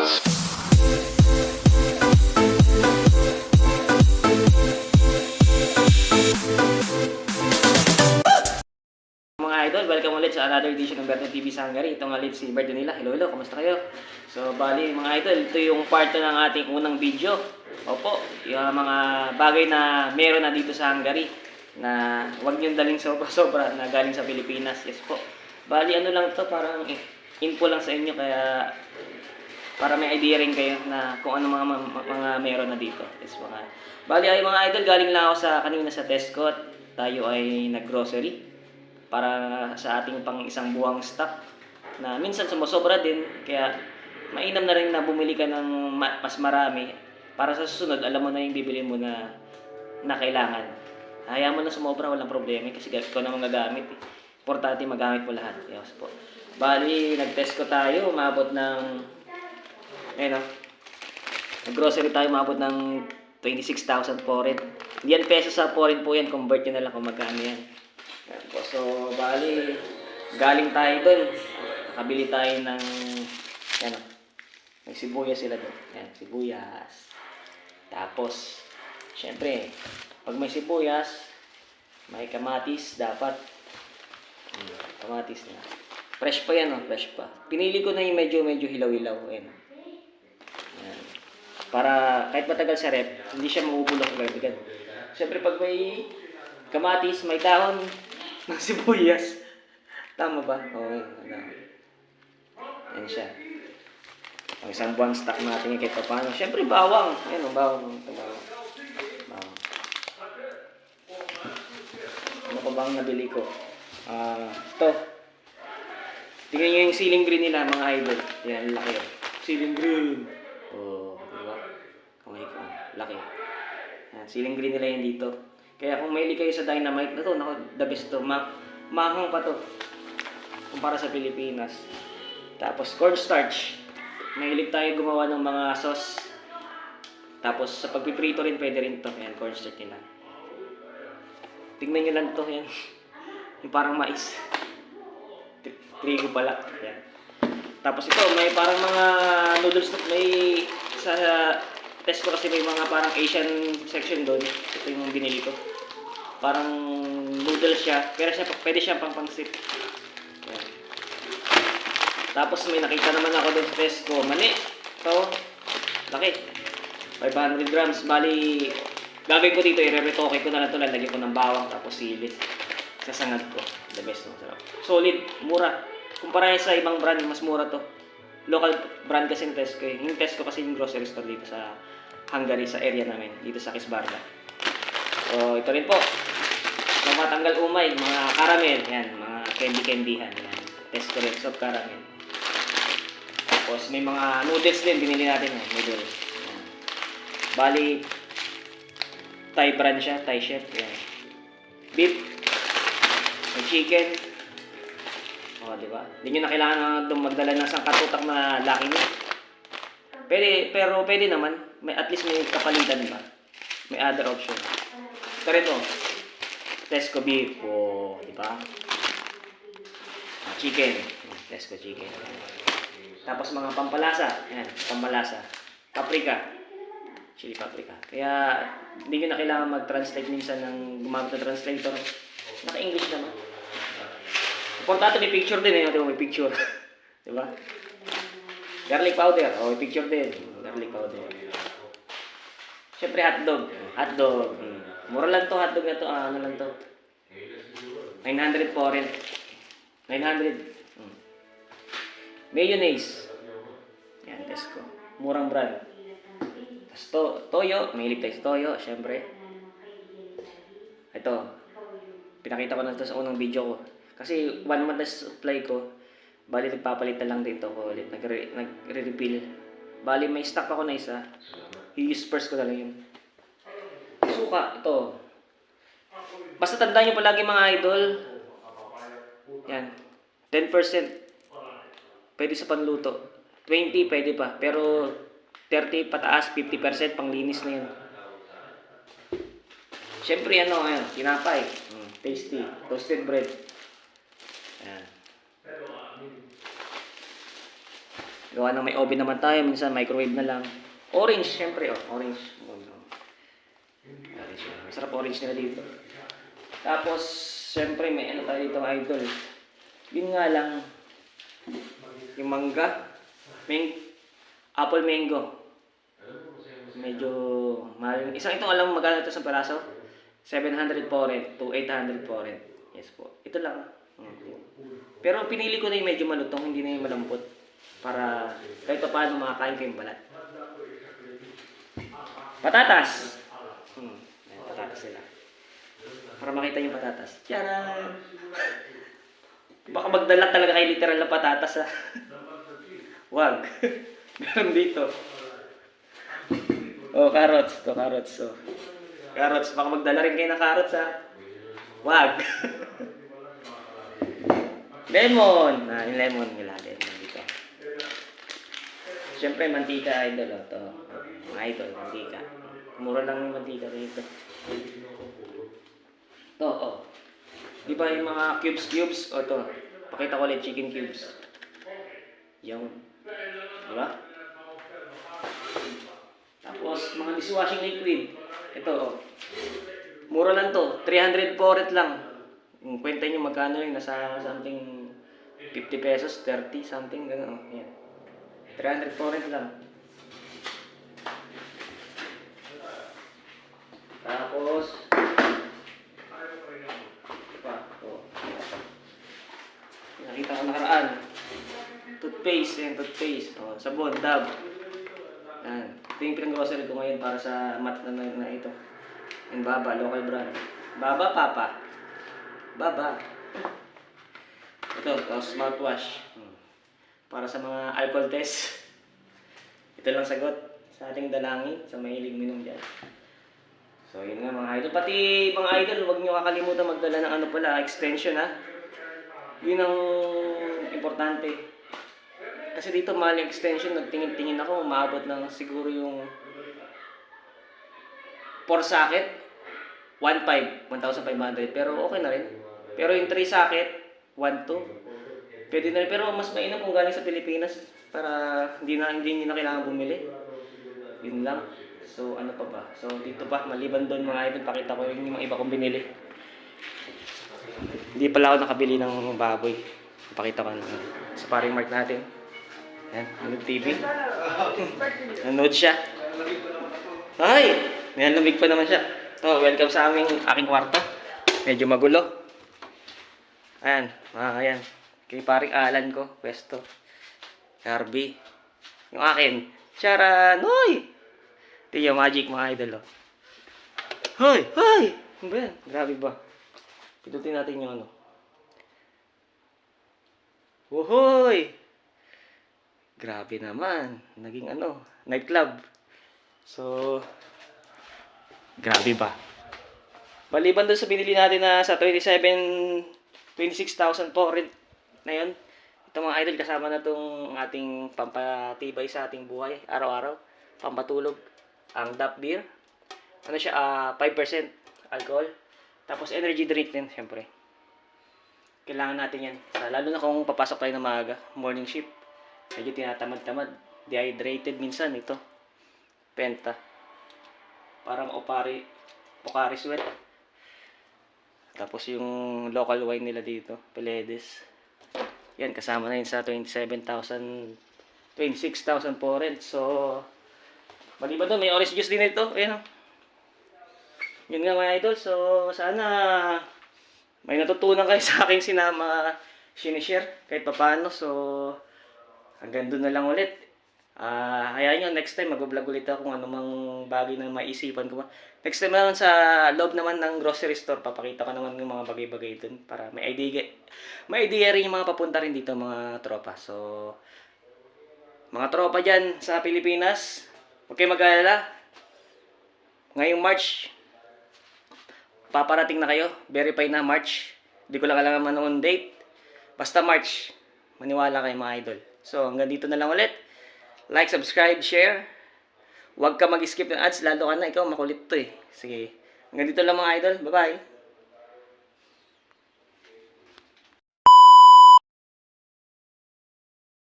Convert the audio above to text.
Mga idol, welcome ulit sa another edition ng Berto TV sa Hungary. Ito nga ulit si Berto nila. Hello, hello, kamusta kayo? So, bali mga idol, ito yung part ng ating unang video. Opo, yung mga bagay na meron na dito sa Hungary na wag niyong daling sobra-sobra na galing sa Pilipinas. Yes po. Bali, ano lang to parang info lang sa inyo kaya para may idea rin kayo na kung ano mga mga, mga meron na dito. Yes, mga. Bali ay mga idol, galing lang ako sa kanina sa Tesco at tayo ay nag-grocery para sa ating pang isang buwang stock na minsan sumusobra din kaya mainam na rin na bumili ka ng ma- mas marami para sa susunod alam mo na yung bibili mo na na kailangan. Hayaan mo na sumobra, walang problema kasi ikaw na magagamit. Eh. Importante magamit mo lahat. Yes po. Bali, nag-test ko tayo, umabot ng ayun oh. Nag-grocery tayo, umabot ng 26,000 foreign. Hindi yan peso sa foreign po yan, convert nyo na lang kung magkano yan. Yan po. So, bali, galing tayo doon. Nakabili tayo ng, yan o. May sibuyas sila doon. Yan, sibuyas. Tapos, syempre, pag may sibuyas, may kamatis, dapat. Kamatis na. Fresh pa yan, oh, fresh pa. Pinili ko na yung medyo, medyo hilaw-hilaw. Ayan. Ayan. Para kahit matagal sa rep, hindi siya mabubulok agad-agad. Siyempre, pag may kamatis, may dahon ng sibuyas. Tama ba? Oo, ano. Yan siya. Ang isang buwan stock natin kahit pa paano. Siyempre, bawang. Ayan, ang bawang. Ito, bawang. Bawang. Ano pa bang nabili ko? Ah, ito. Tingnan nyo yung ceiling green nila, mga idol. Yan, laki. oh. Ceiling green. Oh, di ba? Okay ko. Laki. Yan, ceiling green nila yan dito. Kaya kung maili kayo sa dynamite na to, naku, the best to. Ma mahang pa to. Kumpara sa Pilipinas. Tapos cornstarch. Mahilig tayo gumawa ng mga sauce. Tapos sa pagpiprito rin, pwede rin to. Yan, cornstarch nila. Tingnan nyo lang to. Yan. Yung parang mais. Tri- Trigo pala. Yan. Tapos ito, may parang mga noodles na may sa test ko kasi may mga parang Asian section doon. Ito yung binili ko. Parang noodles siya, pero siya, pwede siya pang pangsit. Yan. Tapos may nakita naman ako doon sa Tesco. Mani. Ito. Laki. 500 grams. Bali, gagawin ko dito, i-retoke ko na lang ito. Lalagyan ko ng bawang tapos sili. Sasangad ko. The best. No? Sarap. Solid. Mura. Kumpara sa ibang brand, mas mura to. Local brand kasi yung Tesco. eh. Yung Tesco kasi yung grocery store dito sa Hungary, sa area namin. Dito sa Kisbarga. So, ito rin po. Mga matanggal umay, mga caramel. Yan, mga candy-candyhan. Yan. Tesco rin. Soft caramel. Tapos may mga noodles din binili natin eh, noodles. Yan. Bali Thai brand siya, Thai chef. Yan. Beef. May chicken. Oh, di ba? Hindi nyo na kailangan na magdala ng isang katutak na laki nyo. Pwede, pero pwede naman. May, at least may kapalitan ba? May other option. Pero ito, Tesco beef. Oh, di ba? Ah, chicken. Tesco chicken. Tapos mga pampalasa. Ayan, pampalasa. Paprika. Chili paprika. Kaya hindi nyo na kailangan mag-translate minsan ng gumamit ng translator. Naka-English naman. Importante may picture din eh. Di ba may picture? di ba? Garlic powder. Oh, picture din. Garlic powder. Siyempre hotdog. Hotdog. Hmm. Mura lang to hotdog na to. Ah, ano lang to? 900 po rin. 900. Hmm. Mayonnaise. Yan, Tesco. Murang brand. Tapos to, toyo. Mahilig tayo sa toyo, syempre. Ito. Pinakita ko na ito sa unang video ko. Kasi one month na supply ko. Bali, nagpapalitan lang dito ko ulit. Nagre- Nagre-refill. Bali, may stock ako na isa. I-disperse ko na lang yun. Suka, ito. Basta tandaan nyo palagi mga idol. Yan. 10% pwede sa panluto. 20 pwede pa. Pero 30 pataas, 50% panglinis na yun. Siyempre ano, ayan, tinapay. Mm, tasty. Toasted bread. Ayan. Gawa ng may oven naman tayo, minsan microwave na lang. Orange, syempre, oh, orange. Orange. Masarap orange nila dito. Tapos, syempre, may ano tayo dito, idol. Yun nga lang, yung mangga, mang apple mango. Medyo mahal. Isang ito, alam magkano ito sa peraso? 700 po rin to 800 po rin. Yes po. Ito lang. Mm. Pero pinili ko na yung medyo malutong, hindi na yung malambot. Para kahit pa paano makakain ko yung balat. Patatas! Hmm. Ayan, patatas sila. Para makita yung patatas. Tiyaran! Baka magdala talaga kayo literal na patatas ha. Wag. Meron dito. Oh, carrots. To carrots. Oh. Carrots. Baka magdala rin kayo ng carrots ha. Wag. lemon. Ah, yung lemon nila. Lemon. Siyempre, mantika idol. Oh, to. Mga idol, mantika. Mura lang yung mantika dito. To, oh. Di ba yung mga cubes cubes? O to. Pakita ko ulit chicken cubes. Yung. Di ba? Tapos, mga dishwashing liquid. Ito, oh. Mura lang to. 300 poret lang. Kung kwenta nyo magkano yun, nasa something 50 pesos, 30, something, gano'n. Oh. Yan. 300 poret lang. Tapos, pa, oh. Nakita ko nakaraan. Toothpaste, yan, toothpaste. Oh, sabon, dab. Yan. Ito yung pinag-grocery ko ngayon para sa mat na, na, na ito. Yan, Baba, local brand. Baba, Papa. Baba. Ito, tapos mouthwash. Hmm. Para sa mga alcohol test. Ito lang sagot sa ating dalangin, sa mahilig minom dyan. So, yun nga mga idol. Pati mga idol, huwag nyo kakalimutan magdala ng ano pala, extension ha. Yun ang importante. Kasi dito yung extension, nagtingin-tingin ako, umabot ng siguro yung 4 socket, 1.5, 1,500. Pero okay na rin. Pero yung 3 socket, 1.2. Pwede na rin. Pero mas mainam kung galing sa Pilipinas para hindi na hindi nyo na kailangan bumili. Yun lang. So, ano pa ba? So, dito pa, maliban doon mga idol, pakita ko yung mga iba kong binili. Hindi pala ako nakabili ng baboy. Pakita ko na sa paring mark natin. Yan, Nanood TV. Nanood siya. Ay! Nilalamig pa naman siya. Oh, welcome sa aming aking kwarto. Medyo magulo. Ayan, mga ayan. Kay paring Alan ko, pwesto. Carby. Yung akin, Charan! Hoy! Ito yung magic mga idol, oh. Hoy! Hoy! Ano ba yan? Grabe ba? Pindutin natin yung ano. Wuhoy! Grabe naman. Naging ano, nightclub. So, grabe ba? Maliban doon sa binili natin na sa 27, 26,000 po rent na yun. Ito mga idol, kasama na itong ating pampatibay sa ating buhay, araw-araw. Pampatulog. Ang DAP beer. Ano siya, ah 5% alcohol. Tapos energy drink din, syempre. Kailangan natin yan. Sa, lalo na kung papasok tayo ng maaga, morning shift. Medyo tinatamad-tamad. Dehydrated minsan ito. Penta. Parang opari, Pocari Sweat. Tapos yung local wine nila dito, Peledes. Yan, kasama na yun sa 27,000, 26,000 po rin. So, maliban doon, may orange juice din ito. Ayan o. Yun nga mga idol. So, sana may natutunan kayo sa aking sinama sinishare kahit papaano. So, hanggang doon na lang ulit. Ah, hayaan nyo, next time mag-vlog ulit ako kung ano mang bagay na maisipan ko. Next time naman sa loob naman ng grocery store, papakita ko naman yung mga bagay-bagay dun para may idea, may idea rin yung mga papunta rin dito mga tropa. So, mga tropa dyan sa Pilipinas, huwag kayo mag-alala. Ngayong March, paparating na kayo. Verify na March. Hindi ko lang alam noon date. Basta March. Maniwala kayo mga idol. So, hanggang dito na lang ulit. Like, subscribe, share. Huwag ka mag-skip ng ads, lalo ka na ikaw makulit to eh. Sige. Hanggang dito lang mga idol. Bye-bye.